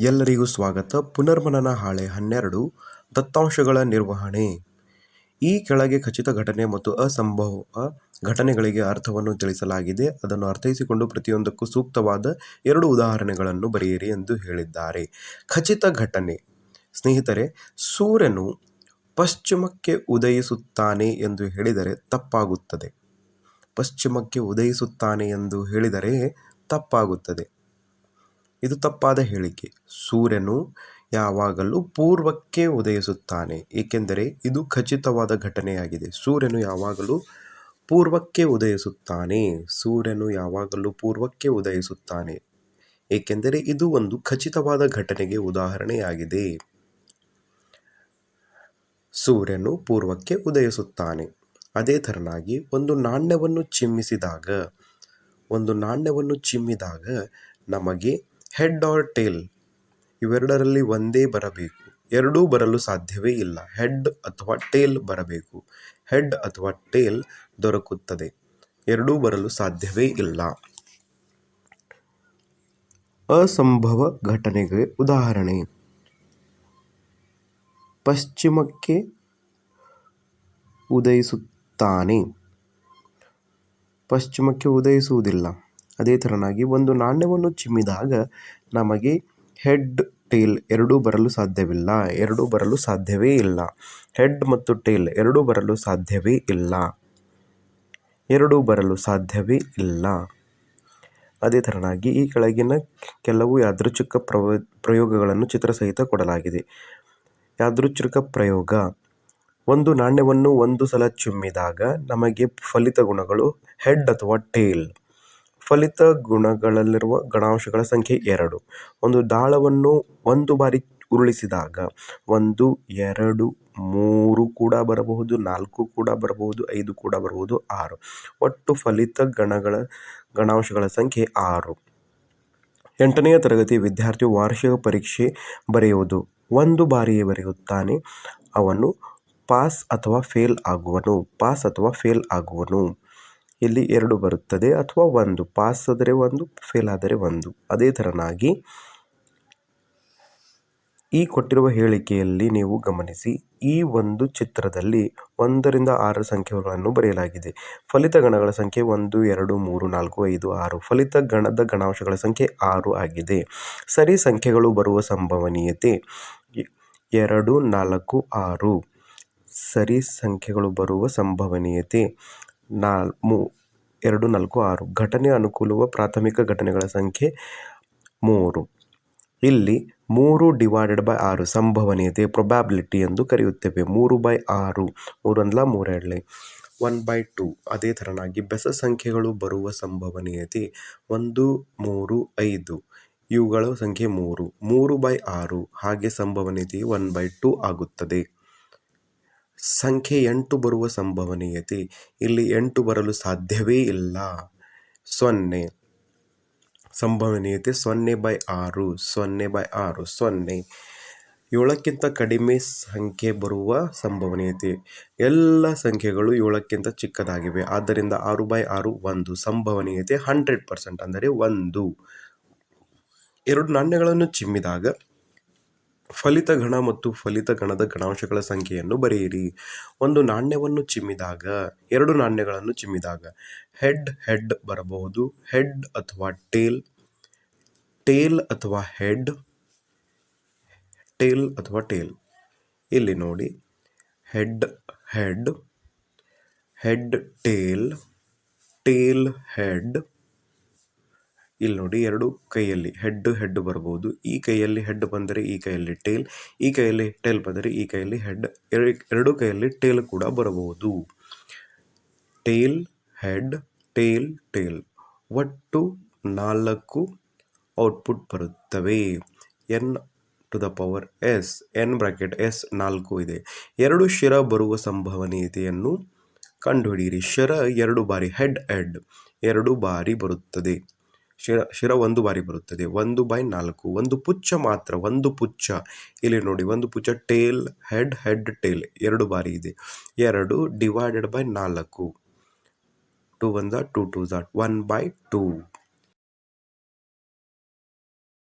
ಎಲ್ಲರಿಗೂ ಸ್ವಾಗತ. ಪುನರ್ಮನನ ಹಾಳೆ ಹನ್ನೆರಡು, ದತ್ತಾಂಶಗಳ ನಿರ್ವಹಣೆ. ಈ ಕೆಳಗೆ ಖಚಿತ ಘಟನೆ ಮತ್ತು ಅಸಂಭವ ಘಟನೆಗಳಿಗೆ ಅರ್ಥವನ್ನು ತಿಳಿಸಲಾಗಿದೆ. ಅದನ್ನು ಅರ್ಥೈಸಿಕೊಂಡು ಪ್ರತಿಯೊಂದಕ್ಕೂ ಸೂಕ್ತವಾದ ಎರಡು ಉದಾಹರಣೆಗಳನ್ನು ಬರೆಯಿರಿ ಎಂದು ಹೇಳಿದ್ದಾರೆ. ಖಚಿತ ಘಟನೆ. ಸ್ನೇಹಿತರೆ, ಸೂರ್ಯನು ಪಶ್ಚಿಮಕ್ಕೆ ಉದಯಿಸುತ್ತಾನೆ ಎಂದು ಹೇಳಿದರೆ ತಪ್ಪಾಗುತ್ತದೆ. ಪಶ್ಚಿಮಕ್ಕೆ ಉದಯಿಸುತ್ತಾನೆ ಎಂದು ಹೇಳಿದರೆ ತಪ್ಪಾಗುತ್ತದೆ. ಇದು ತಪ್ಪಾದ ಹೇಳಿಕೆ. ಸೂರ್ಯನು ಯಾವಾಗಲೂ ಪೂರ್ವಕ್ಕೆ ಉದಯಿಸುತ್ತಾನೆ, ಏಕೆಂದರೆ ಇದು ಖಚಿತವಾದ ಘಟನೆಯಾಗಿದೆ. ಸೂರ್ಯನು ಯಾವಾಗಲೂ ಪೂರ್ವಕ್ಕೆ ಉದಯಿಸುತ್ತಾನೆ. ಸೂರ್ಯನು ಯಾವಾಗಲೂ ಪೂರ್ವಕ್ಕೆ ಉದಯಿಸುತ್ತಾನೆ, ಏಕೆಂದರೆ ಇದು ಒಂದು ಖಚಿತವಾದ ಘಟನೆಗೆ ಉದಾಹರಣೆಯಾಗಿದೆ. ಸೂರ್ಯನು ಪೂರ್ವಕ್ಕೆ ಉದಯಿಸುತ್ತಾನೆ. ಅದೇ ಥರನಾಗಿ ಒಂದು ನಾಣ್ಯವನ್ನು ಚಿಮ್ಮಿಸಿದಾಗ, ಒಂದು ನಾಣ್ಯವನ್ನು ಚಿಮ್ಮಿದಾಗ ನಮಗೆ ಹೆಡ್ ಆರ್ ಟೇಲ್ ಇವೆರಡರಲ್ಲಿ ಒಂದೇ ಬರಬೇಕು. ಎರಡೂ ಬರಲು ಸಾಧ್ಯವೇ ಇಲ್ಲ. ಹೆಡ್ ಅಥವಾ ಟೇಲ್ ಬರಬೇಕು. ಹೆಡ್ ಅಥವಾ ಟೇಲ್ ದೊರಕುತ್ತದೆ. ಎರಡೂ ಬರಲು ಸಾಧ್ಯವೇ ಇಲ್ಲ. ಅಸಂಭವ ಘಟನೆಗೆ ಉದಾಹರಣೆ. ಪಶ್ಚಿಮಕ್ಕೆ ಉದಯಿಸುತ್ತಾನೆ. ಪಶ್ಚಿಮಕ್ಕೆ ಉದಯಿಸುವುದಿಲ್ಲ. ಅದೇ ತೆರನಾಗಿ ಒಂದು ನಾಣ್ಯವನ್ನು ಚಿಮ್ಮಿದಾಗ ನಮಗೆ ಹೆಡ್, ಟೇಲ್ ಎರಡೂ ಬರಲು ಸಾಧ್ಯವಿಲ್ಲ. ಎರಡೂ ಬರಲು ಸಾಧ್ಯವೇ ಇಲ್ಲ. ಹೆಡ್ ಮತ್ತು ಟೇಲ್ ಎರಡೂ ಬರಲು ಸಾಧ್ಯವೇ ಇಲ್ಲ. ಎರಡೂ ಬರಲು ಸಾಧ್ಯವೇ ಇಲ್ಲ. ಅದೇ ತೆರನಾಗಿ ಈ ಕೆಳಗಿನ ಕೆಲವು ಯಾದೃಚ್ಛಿಕ ಪ್ರವ, ಪ್ರಯೋಗಗಳನ್ನು ಚಿತ್ರಸಹಿತ ಕೊಡಲಾಗಿದೆ. ಯಾದೃಚ್ಛಿಕ ಪ್ರಯೋಗ. ಒಂದು ನಾಣ್ಯವನ್ನು ಒಂದು ಸಲ ಚಿಮ್ಮಿದಾಗ ನಮಗೆ ಫಲಿತ ಗುಣಗಳು ಹೆಡ್ ಅಥವಾ ಟೇಲ್. ಫಲಿತ ಗುಣಗಳಲ್ಲಿರುವ ಗಣಾಂಶಗಳ ಸಂಖ್ಯೆ ಎರಡು. ಒಂದು ದಾಳವನ್ನು ಒಂದು ಬಾರಿ ಉರುಳಿಸಿದಾಗ ಒಂದು, ಎರಡು, ಮೂರು ಕೂಡ ಬರಬಹುದು, ನಾಲ್ಕು ಕೂಡ ಬರಬಹುದು, ಐದು ಕೂಡ ಬರಬಹುದು, ಆರು. ಒಟ್ಟು ಫಲಿತ ಗಣಗಳ ಗಣಾಂಶಗಳ ಸಂಖ್ಯೆ ಆರು. ಎಂಟನೆಯ ತರಗತಿ ವಿದ್ಯಾರ್ಥಿ ವಾರ್ಷಿಕ ಪರೀಕ್ಷೆ ಬರೆಯುವುದು. ಒಂದು ಬಾರಿಯೇ ಬರೆಯುತ್ತಾನೆ. ಅವನು ಪಾಸ್ ಅಥವಾ ಫೇಲ್ ಆಗುವನು. ಪಾಸ್ ಅಥವಾ ಫೇಲ್ ಆಗುವನು. ಇಲ್ಲಿ ಎರಡು ಬರುತ್ತದೆ. ಅಥವಾ ಒಂದು. ಪಾಸ್ ಆದರೆ ಒಂದು, ಫೇಲ್ ಆದರೆ ಒಂದು. ಅದೇ ಥರನಾಗಿ ಈ ಕೊಟ್ಟಿರುವ ಹೇಳಿಕೆಯಲ್ಲಿ ನೀವು ಗಮನಿಸಿ, ಈ ಒಂದು ಚಿತ್ರದಲ್ಲಿ ಒಂದರಿಂದ ಆರು ಸಂಖ್ಯೆಗಳನ್ನು ಬರೆಯಲಾಗಿದೆ. ಫಲಿತ ಗಣಗಳ ಸಂಖ್ಯೆ ಒಂದು, ಎರಡು, ಮೂರು, ನಾಲ್ಕು, ಐದು, ಆರು. ಫಲಿತ ಗಣದ ಗಣಾಂಶಗಳ ಸಂಖ್ಯೆ ಆರು ಆಗಿದೆ. ಸರಿ ಸಂಖ್ಯೆಗಳು ಬರುವ ಸಂಭವನೀಯತೆ ಎರಡು, ನಾಲ್ಕು, ಆರು. ಸರಿ ಸಂಖ್ಯೆಗಳು ಬರುವ ಸಂಭವನೀಯತೆ ನಾಲ್ ಮೂ ಎರಡು, ನಾಲ್ಕು, ಆರು. ಘಟನೆ ಅನುಕೂಲವ ಪ್ರಾಥಮಿಕ ಘಟನೆಗಳ ಸಂಖ್ಯೆ ಮೂರು. ಇಲ್ಲಿ ಮೂರು ಡಿವೈಡೆಡ್ ಬೈ ಆರು ಸಂಭವನೀಯತೆ ಪ್ರೊಬ್ಯಾಬಿಲಿಟಿ ಎಂದು ಕರೆಯುತ್ತೇವೆ. ಮೂರು ಬೈ ಆರು ಮೂರೊಂದಲ ಮೂರೆರಡಲೆ ಒನ್ ಬೈ ಟು ಅದೇ ಥರನಾಗಿ ಬೆಸ ಸಂಖ್ಯೆಗಳು ಬರುವ ಸಂಭವನೀಯತೆ ಒಂದು, ಮೂರು, ಐದು. ಇವುಗಳ ಸಂಖ್ಯೆ ಮೂರು. ಮೂರು ಬೈ ಆರು, ಹಾಗೆ ಸಂಭವನೀಯತೆ ಒನ್ ಬೈ ಟು ಆಗುತ್ತದೆ. ಸಂಖ್ಯೆ ಎಂಟು ಬರುವ ಸಂಭವನೀಯತೆ. ಇಲ್ಲಿ ಎಂಟು ಬರಲು ಸಾಧ್ಯವೇ ಇಲ್ಲ. ಸೊನ್ನೆ. ಸಂಭವನೀಯತೆ ಸೊನ್ನೆ ಬೈ ಆರು, ಸೊನ್ನೆ ಬೈ ಆರು, ಸೊನ್ನೆ. ಏಳಕ್ಕಿಂತ ಕಡಿಮೆ ಸಂಖ್ಯೆ ಬರುವ ಸಂಭವನೀಯತೆ. ಎಲ್ಲ ಸಂಖ್ಯೆಗಳು ಏಳಕ್ಕಿಂತ ಚಿಕ್ಕದಾಗಿವೆ. ಆದ್ದರಿಂದ ಆರು ಬೈ ಆರು ಒಂದು. ಸಂಭವನೀಯತೆ ಹಂಡ್ರೆಡ್ ಪರ್ಸೆಂಟ್ ಅಂದರೆ ಒಂದು. ಎರಡು ನಾಣ್ಯಗಳನ್ನು ಚಿಮ್ಮಿದಾಗ ಫಲಿತ ಗಣ ಮತ್ತು ಫಲಿತ ಗಣದ ಗಣಾಂಶಗಳ ಸಂಖ್ಯೆಯನ್ನು ಬರೆಯಿರಿ. ಒಂದು ನಾಣ್ಯವನ್ನು ಚಿಮ್ಮಿದಾಗ, ಎರಡು ನಾಣ್ಯಗಳನ್ನು ಚಿಮ್ಮಿದಾಗ ಹೆಡ್ ಹೆಡ್ ಬರಬಹುದು. ಹೆಡ್ ಅಥವಾ ಟೇಲ್ ಟೇಲ್ ಅಥವಾ ಹೆಡ್ ಟೇಲ್ ಅಥವಾ ಟೇಲ್ ಇಲ್ಲಿ ನೋಡಿ head head head tail tail head ಇಲ್ಲಿ ನೋಡಿ ಎರಡು ಕೈಯಲ್ಲಿ ಹೆಡ್ ಹೆಡ್ ಬರಬಹುದು ಈ ಕೈಯಲ್ಲಿ ಹೆಡ್ ಬಂದರೆ ಈ ಕೈಯಲ್ಲಿ ಟೇಲ್ ಈ ಕೈಯಲ್ಲಿ ಟೇಲ್ ಬಂದರೆ ಈ ಕೈಯಲ್ಲಿ ಹೆಡ್ ಎರಡು ಕೈಯಲ್ಲಿ ಟೇಲ್ ಕೂಡ ಬರಬಹುದು. ಟೇಲ್ ಹೆಡ್ ಟೇಲ್ ಟೇಲ್ ಒಟ್ಟು ನಾಲ್ಕು ಔಟ್ಪುಟ್ ಬರುತ್ತವೆ. N to the power S N bracket S ನಾಲ್ಕು ಇದೆ. ಎರಡು ಶಿರ ಬರುವ ಸಂಭವನೀಯತೆಯನ್ನು ಕಂಡುಹಿಡಿಯಿರಿ. ಶಿರ ಎರಡು ಬಾರಿ ಹೆಡ್ ಹೆಡ್ ಎರಡು ಬಾರಿ ಬರುತ್ತದೆ. ಶಿರ ಶಿರ ಒಂದು ಬಾರಿ ಬರುತ್ತದೆ. ಒಂದು ಬೈ ನಾಲ್ಕು. ಒಂದು ಪುಚ್ಚ ಮಾತ್ರ. ಒಂದು ಪುಚ್ಚ ಇಲ್ಲಿ ನೋಡಿ, ಒಂದು ಪುಚ್ಚ ಟೇಲ್, ಹೆಡ್ ಹೆಡ್ ಟೇಲ್. ಎರಡು ಬಾರಿ ಇದೆ. ಎರಡು ಡಿವೈಡೆಡ್ ಬೈ ನಾಲ್ಕು. Two one the two two the. One by two.